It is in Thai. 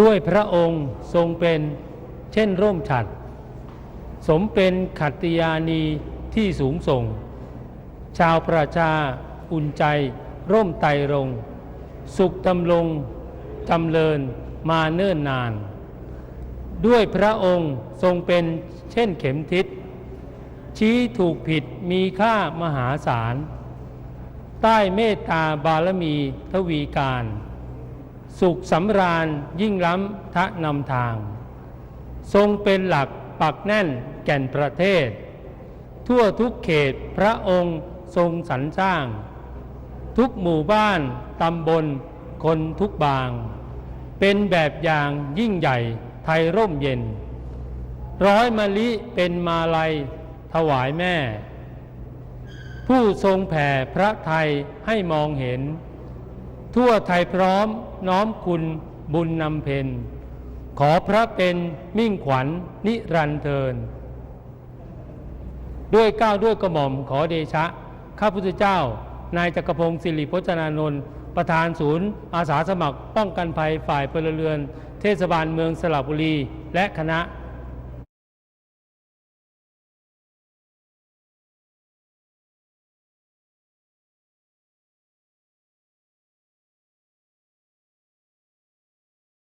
ด้วยพระองค์ทรงเป็นเช่นร่มฉัดสมเป็นขัตติยานีที่สูงส่ง ชาวประชาอุ่นใจ ร่มไตรรง สุขดำรงจำเริญมาเนิ่นนาน ด้วยพระองค์ทรงเป็นเช่นเข็มทิศ ชี้ถูกผิดมีค่ามหาศาล ใต้เมตตาบารมีทวีการ สุขสำราญยิ่งล้ำทะนำทาง ทรงเป็นหลักปักแน่นแก่นประเทศ ทั่วทุกเขตพระองค์ทรงสรรสร้าง ทุกหมู่บ้านตำบลคนทุกบาง เป็นแบบอย่างยิ่งใหญ่ไทยร่มเย็น ร้อยมะลิเป็นมาลัยถวายแม่ ผู้ทรงแผ่พระไทยให้มองเห็น ทั่วไทยพร้อมน้อมคุณบุญนำเพนขอพระเป็นมิ่งขวัญนิรันเทิน ด้วยก้าวด้วยกระหม่อมขอเดชะ ข้าพุทธเจ้า นายจักรพงศ์สิริพจนานนท์ประธานศูนย์ อาสาสมัครป้องกันภัยฝ่ายพลเรือน เทศบาลเมืองสระบุรี และคณะ